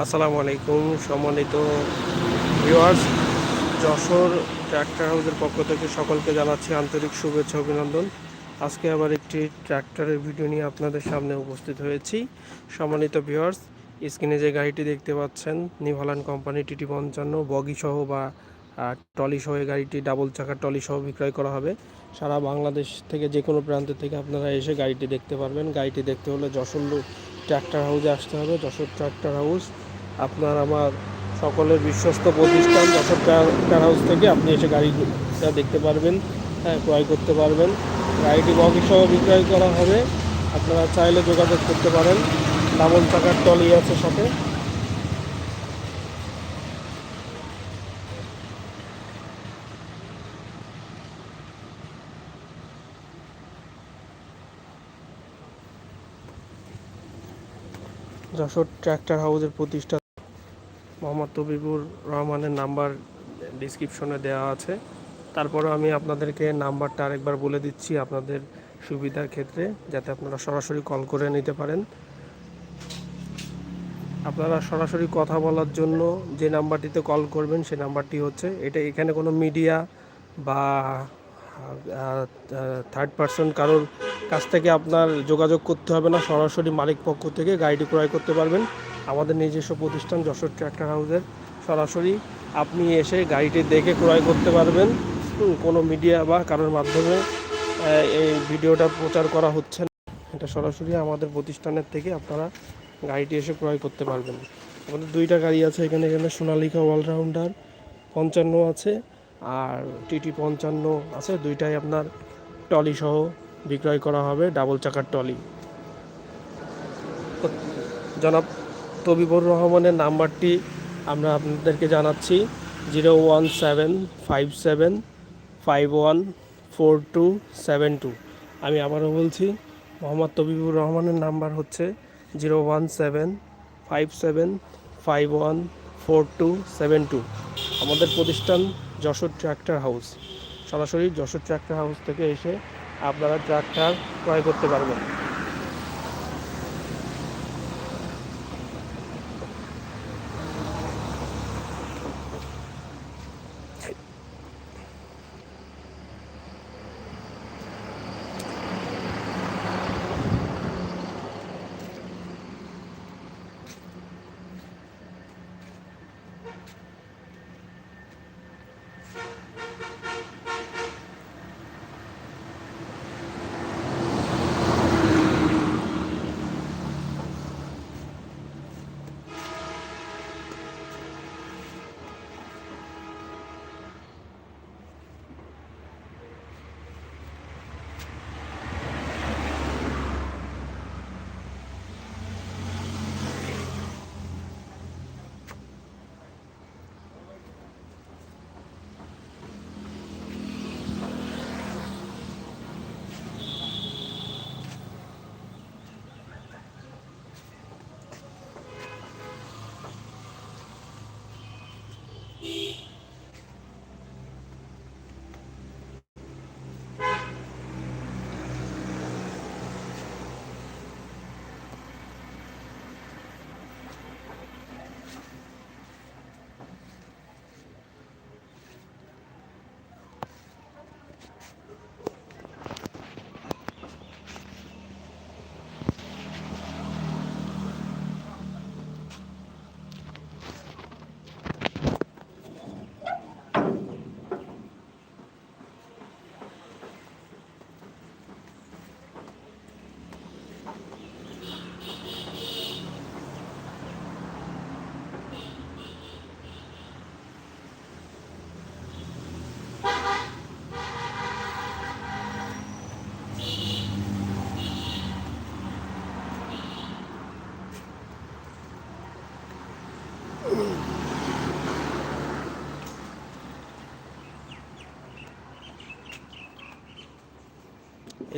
আসসালামু আলাইকুম, সম্মানিত ভিউয়ার্স, যশোর ট্র্যাক্টর হাউসের পক্ষ থেকে সকলকে জানাচ্ছি আন্তরিক শুভেচ্ছা, অভিনন্দন। আজকে আবার একটি ট্র্যাক্টরের ভিডিও নিয়ে আপনাদের সামনে উপস্থিত হয়েছি। সম্মানিত ভিউয়ার্স, স্ক্রিনে যে গাড়িটি দেখতে পাচ্ছেন, নিভালান কোম্পানি টিটি পঞ্চান্ন বগি সহ বা টলি সহ গাড়িটি ডাবল চাকার টলি সহ বিক্রয় করা হবে। সারা বাংলাদেশ থেকে যে কোনো প্রান্ত থেকে আপনারা এসে গাড়িটি দেখতে পারবেন। গাড়িটি দেখতে হলে যশোর ট্র্যাক্টর হাউসে আসতে হবে। যশোর ট্র্যাক্টর হাউস আপনার আমার সকলের বিশ্বস্ত প্রতিষ্ঠান যশোর ট্র্যাক্টর হাউস থেকে আপনি এসে গাড়িটা দেখতে পারবেন হ্যাঁ ক্রয় করতে পারবেন। গাড়িটি বগি সহ বিক্রয় করা হবে। আপনারা চাইলে যোগাযোগ করতে পারেন। ডাবল চাকার টলি আছে সাথে। যশোর ট্র্যাক্টর হাউসের প্রতিষ্ঠা মোহাম্মদ তবিবুর রহমানের নাম্বার ডিসক্রিপশনে দেওয়া আছে। তারপরে আমি আপনাদেরকে নাম্বারটা আরেকবার বলে দিচ্ছি আপনাদের সুবিধার ক্ষেত্রে, যাতে আপনারা সরাসরি কল করে নিতে পারেন। আপনারা সরাসরি কথা বলার জন্য যে নাম্বারটিতে কল করবেন সেই নাম্বারটি হচ্ছে, এটা এখানে কোনো মিডিয়া বা থার্ড পার্সন কারোর কাছ থেকে আপনার যোগাযোগ করতে হবে না, সরাসরি মালিক পক্ষ থেকে গাড়িটি ক্রয় করতে পারবেন। আমাদের নিজস্ব প্রতিষ্ঠান যশোর ট্র্যাক্টর হাউসের। সরাসরি আপনি এসে গাড়িটি দেখে ক্রয় করতে পারবেন। কোনো মিডিয়া বা কারোর মাধ্যমে এই ভিডিওটা প্রচার করা হচ্ছে না। এটা সরাসরি আমাদের প্রতিষ্ঠানের থেকে আপনারা গাড়িটি এসে ক্রয় করতে পারবেন। আমাদের দুইটা গাড়ি আছে, এখানে এখানে সোনালিকা অলরাউন্ডার পঞ্চান্ন আছে আর টিটি পঞ্চান্ন আছে। দুইটাই আপনার টলি সহ বিক্রয় করা হবে, ডাবল চাকার টলি জনাব তবিবুর রহমানের নাম্বারটি আমরা আপনাদেরকে জানাচ্ছি, zero one seven five seven five one four two seven two. আমি আবারও বলছি, মোহাম্মদ তবিবুর রহমানের নাম্বার হচ্ছে zero one seven five seven five one four two seven two. আমাদের প্রতিষ্ঠান যশোর ট্র্যাক্টর হাউস। সরাসরি যশোর ট্র্যাক্টর হাউস থেকে এসে আপনারা ট্রাক্টর ক্রয় করতে পারবেন।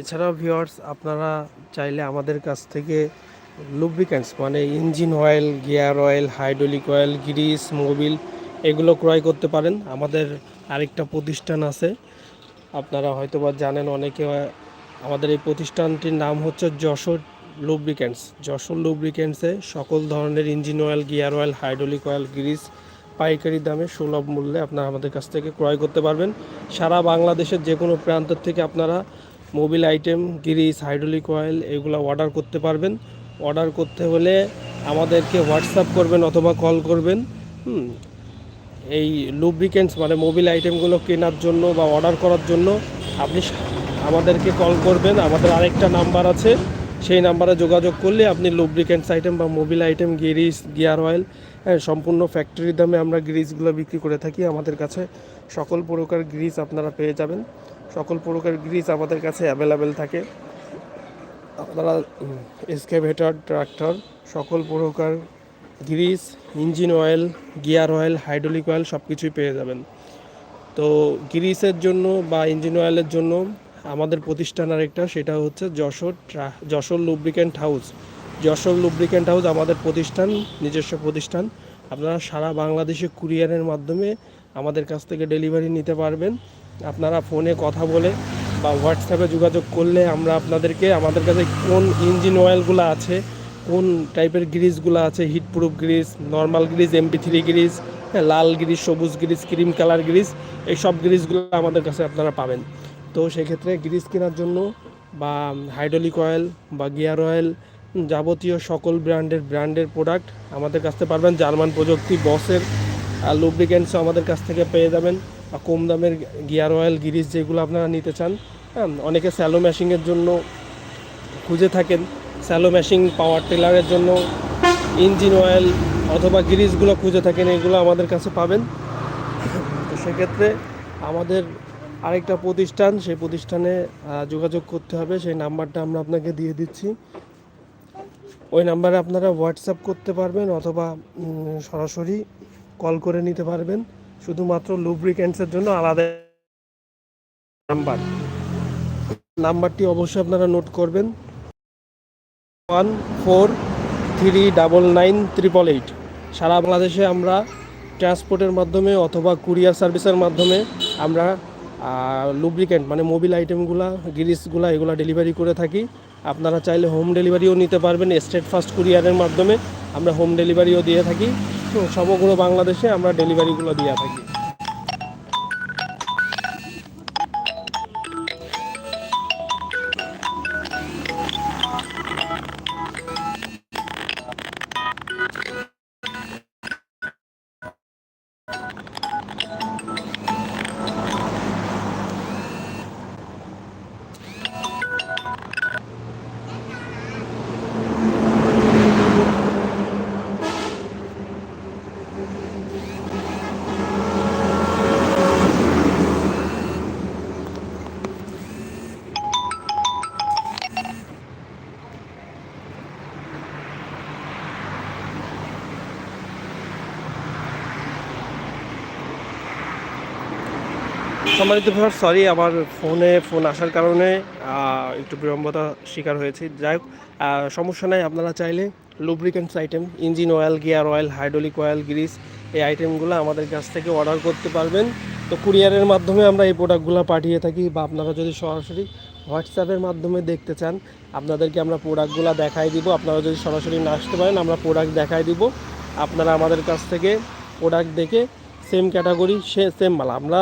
এছাড়াও ভিউয়ার্স আপনারা চাইলে আমাদের কাছ থেকে লুব্রিক্যান্টস মানে engine oil gear oil hydraulic oil grease Mobil এগুলো ক্রয় করতে পারেন। আমাদের আরেকটা প্রতিষ্ঠান আছে। আপনারা হয়তো বা জানেন অনেকে, আমাদের এই প্রতিষ্ঠানটির নাম হচ্ছে যশোর লুব্রিক্যান্টস যশোর লুব্রিক্যান্টসে সকল ধরনের engine oil gear oil hydraulic oil grease পাইকারি দামে সুলভ মূল্যে আপনারা আমাদের কাছ থেকে ক্রয় করতে পারবেন। সারা বাংলাদেশের যে কোনো প্রান্ত থেকে আপনারা Mobil item, grease, hydraulic oil এগুলো অর্ডার করতে পারবেন। অর্ডার করতে হলে আমাদেরকে হোয়াটসঅ্যাপ করবেন অথবা কল করবেন, হুম। এই লুব্রিকেন্টস মানে মোবিল আইটেমগুলো কেনার জন্য বা অর্ডার করার জন্য আপনি আমাদেরকে কল করবেন। আমাদের আরেকটা নাম্বার আছে, সেই নাম্বারে যোগাযোগ করলে আপনি লুব্রিকেন্টস আইটেম বা Mobil item, grease, gear oil হ্যাঁ সম্পূর্ণ ফ্যাক্টরির দামে আমরা গ্রিসগুলো বিক্রি করে থাকি। আমাদের কাছে সকল প্রকার গ্রিস আপনারা পেয়ে যাবেন। সকল প্রকার গ্রিস আমাদের কাছে অ্যাভেলেবেল থাকে। আপনারা এসকেভেটর ট্রাক্টর সকল প্রকার grease engine oil gear oil hydraulic oil সব কিছুই পেয়ে যাবেন। তো গ্রিসের জন্য বা ইঞ্জিন অয়েলের জন্য আমাদের প্রতিষ্ঠান আরেকটা, সেটা হচ্ছে Jessore Jessore lubricant house Jessore lubricant house আমাদের প্রতিষ্ঠান, নিজস্ব প্রতিষ্ঠান। আপনারা সারা বাংলাদেশে কুরিয়ারের মাধ্যমে আমাদের কাছ থেকে ডেলিভারি নিতে পারবেন। আপনারা ফোনে কথা বলে বা হোয়াটসঅ্যাপে যোগাযোগ করলে আমরা আপনাদেরকে, আমাদের কাছে কোন ইঞ্জিন অয়েলগুলো আছে, কোন টাইপের গ্রিজগুলো আছে heat proof grease normal grease MP three grease লাল গ্রিস সবুজ গ্রিস ক্রিম কালার গ্রিজ এই সব গ্রিসগুলো আমাদের কাছে আপনারা পাবেন। তো সেক্ষেত্রে গ্রিস কেনার জন্য বা হাইড্রোলিক অয়েল বা গিয়ার অয়েল যাবতীয় সকল ব্র্যান্ডের ব্র্যান্ডের প্রোডাক্ট আমাদের কাছ থেকে পারবেন। জার্মান প্রযুক্তি বসের লুব্রিকেন্টসও আমাদের কাছ থেকে পেয়ে যাবেন। কম দামের গিয়ার অয়েল গিরিস যেগুলো আপনারা নিতে চান হ্যাঁ অনেকে স্যালো ম্যাশিংয়ের জন্য খুঁজে থাকেন। স্যালো ম্যাশিং, পাওয়ার টেলারের জন্য ইঞ্জিন অয়েল অথবা গ্রিসগুলো খুঁজে থাকেন, এগুলো আমাদের কাছে পাবেন। তো সেক্ষেত্রে আমাদের আরেকটা প্রতিষ্ঠান, সেই প্রতিষ্ঠানে যোগাযোগ করতে হবে। সেই নাম্বারটা আমরা আপনাকে দিয়ে দিচ্ছি। ওই নাম্বারে আপনারা হোয়াটসঅ্যাপ করতে পারবেন অথবা সরাসরি কল করে নিতে পারবেন। শুধুমাত্র লুব্রিক্যান্টসের জন্য আলাদা নাম্বার। নাম্বারটি অবশ্যই আপনারা নোট করবেন। One four three double nine triple eight সারা বাংলাদেশে আমরা ট্রান্সপোর্টের মাধ্যমে অথবা কুরিয়ার সার্ভিসের মাধ্যমে আমরা লুব্রিক্যান্ট মানে মোবিল আইটেমগুলা গিরিসগুলা এগুলা ডেলিভারি করে থাকি। আপনারা চাইলে হোম ডেলিভারিও নিতে পারবেন স্টেট ফার্স্ট কুরিয়ারের মাধ্যমে। আমরা হোম ডেলিভারিও দিয়ে থাকি। সমগ্র বাংলাদেশে আমরা ডেলিভারিগুলো দিয়ে থাকি। সম্মানিত ভিউয়ার সরি আমার ফোনে ফোন আসার কারণে একটু বিড়ম্বতা শিকার হয়েছি। যাই হোক সমস্যা নাই, আপনারা চাইলে lubricants item engine oil gear oil hydraulic oil grease এই আইটেমগুলো আমাদের কাছ থেকে অর্ডার করতে পারবেন। তো কুরিয়ারের মাধ্যমে আমরা এই প্রোডাক্টগুলো পাঠিয়ে থাকি বা আপনারা যদি সরাসরি হোয়াটসঅ্যাপের মাধ্যমে দেখতে চান, আপনাদেরকে আমরা প্রোডাক্টগুলো দেখাই দিব। আপনারা যদি সরাসরি না আসতে পারেন, আমরা প্রোডাক্ট দেখাই দিব। আপনারা আমাদের কাছ থেকে প্রোডাক্ট দেখে সেম ক্যাটাগরি সে সেম মাল। আমরা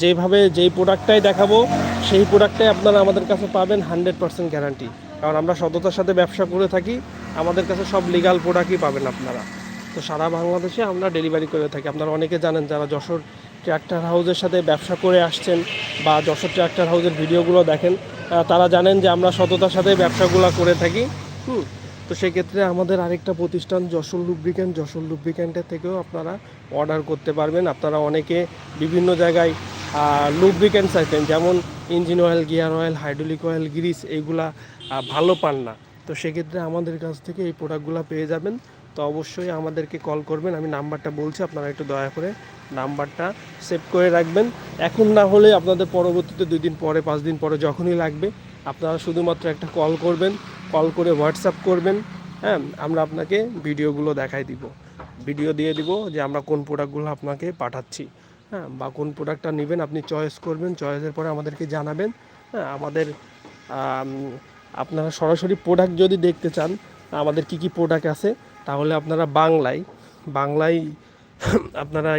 যেভাবে যেই প্রোডাক্টটাই দেখাবো, সেই প্রোডাক্টটাই আপনারা আমাদের কাছে পাবেন হান্ড্রেড পার্সেন্ট গ্যারান্টি কারণ আমরা সততার সাথে ব্যবসা করে থাকি, আমাদের কাছে সব লিগাল প্রোডাক্টই পাবেন আপনারা। তো সারা বাংলাদেশে আমরা ডেলিভারি করে থাকি। আপনারা অনেকে জানেন যারা যশোর ট্র্যাক্টর হাউসের সাথে ব্যবসা করে আসছেন বা যশোর ট্র্যাক্টর হাউসের ভিডিওগুলো দেখেন তারা জানেন যে আমরা সততার সাথে ব্যবসাগুলো করে থাকি। হুম। তো সেক্ষেত্রে আমাদের আরেকটা প্রতিষ্ঠান যশোর লুব্রিক্যান্ট, যশোর লুব্রিক্যান্টের থেকেও আপনারা অর্ডার করতে পারবেন। আপনারা অনেকে বিভিন্ন জায়গায় লুব্রিক্যান্ট চাইতেন যেমন engine oil gear oil hydraulic oil grease এইগুলা ভালো পান না। তো সেক্ষেত্রে আমাদের কাছ থেকে এই প্রোডাক্টগুলো পেয়ে যাবেন। তো অবশ্যই আমাদেরকে কল করবেন। আমি নাম্বারটা বলছি, আপনারা একটু দয়া করে নাম্বারটা সেভ করে রাখবেন। এখন না হলে আপনাদের পরবর্তীতে দুই দিন পরে, পাঁচ দিন পরে যখনই লাগবে আপনারা শুধুমাত্র একটা কল করবেন, কল করে হোয়াটসঅ্যাপ করবেন হ্যাঁ আমরা আপনাকে ভিডিওগুলো দেখাই দিব। ভিডিও দিয়ে দিব যে আমরা কোন প্রোডাক্টগুলো আপনাকে পাঠাচ্ছি। হ্যাঁ বা কোন প্রোডাক্টটা নেবেন, আপনি চয়েস করবেন চয়েসের পরে আমাদেরকে জানাবেন। হ্যাঁ আমাদের আপনারা সরাসরি প্রোডাক্ট যদি দেখতে চান, আমাদের কি কি প্রোডাক্ট আছে, তাহলে আপনারা বাংলায় বাংলায়, আপনারা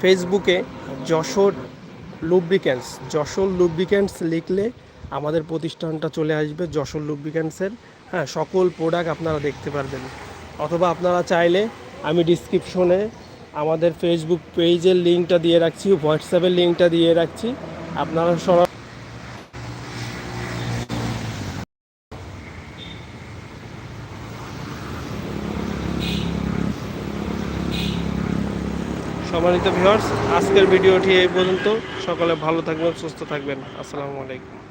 ফেসবুকে যশোর লুব্রিক্যান্টস যশোর লুব্রিক্যান্টস লিখলে আমাদের প্রতিষ্ঠানটা চলে আসবে যশোর লুব্রিক্যান্টসের হ্যাঁ সকল প্রোডাক্ট আপনারা দেখতে পারবেন। অথবা আপনারা চাইলে আমি ডিসক্রিপশনে আমাদের ফেসবুক পেজের লিঙ্কটা দিয়ে রাখছি হোয়াটসঅ্যাপের লিঙ্কটা দিয়ে রাখছি। আপনারা সরা সম্মানিত ভিউয়ার্স আজকের ভিডিওটি এই পর্যন্ত। সকলে ভালো থাকবেন সুস্থ থাকবেন। আসসালামু আলাইকুম।